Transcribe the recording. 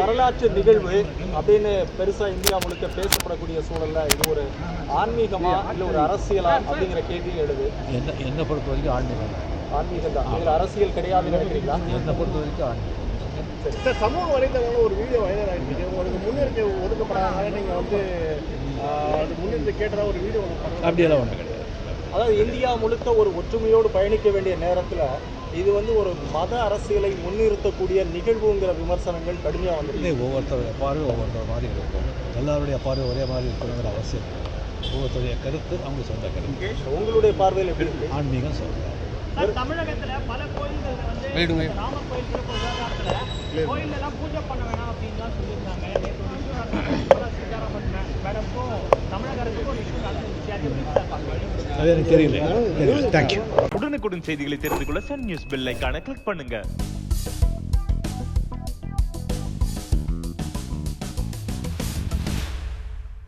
வரலாற்று நிகழ்வு அப்படின்னு பெருசா இந்தியா முழுக்க பேசப்படக்கூடிய சூழல்ல இது ஒரு ஆன்மீகமா இல்ல ஒரு அரசியலா அப்படிங்கிற கேள்வி எழுது. என்ன என்னை பொறுத்த வரைக்கும் ஆன்மீகம். ஆன்மீகம் தான் இதுல அரசியல் கிடையாதுன்னு நினைக்கிறீங்களா? என்னை பொறுத்த வரைக்கும் ஆன்மீகம். சார். சமூக வலைதளங்களில் ஒரு வீடியோ வைரல் ஆகிருக்கு உங்களுக்கு முன்னிறுத்தி ஒதுக்கப்படாதனால நீங்கள் வந்து முன்னிறுத்தி கேட்டதா ஒரு வீடியோ அப்படியெல்லாம் ஒன்றும் கிடையாது. அதாவது இந்தியா முழுக்க ஒரு ஒற்றுமையோடு பயணிக்க வேண்டிய நேரத்துல இது வந்து ஒரு மத அரசியலை முன்னிறுத்தக்கூடிய நிகழ்வுங்கிற விமர்சனங்கள் கடுமையா வந்திருக்கு. ஒவ்வொருத்தருடைய பார்வை ஒவ்வொருத்தர் மாதிரி இருக்கும். எல்லாருடைய பார்வை ஒரே மாதிரி இருக்கணுங்கிற அவசியம். ஒவ்வொருத்தருடைய கருத்து அவங்க சொந்த கருத்து. உங்களுடைய பார்வையில் எப்படி ஆன்மீகம் சொல்கிறேன் சார், தமிழகத்துல பல கோயில்கள் வந்து கோயில் விவகாரத்துல எல்லாம் பூஜை பண்ண வேணாம் அப்படின்லாம் அது எனக்கு தெரியல. தெரியல. தேங்க்யூ உடனுக்குடன் செய்திகளை தெரிந்து கொள்ள சன் நியூஸ் பெல் ஐக்கான கிளிக் பண்ணுங்க.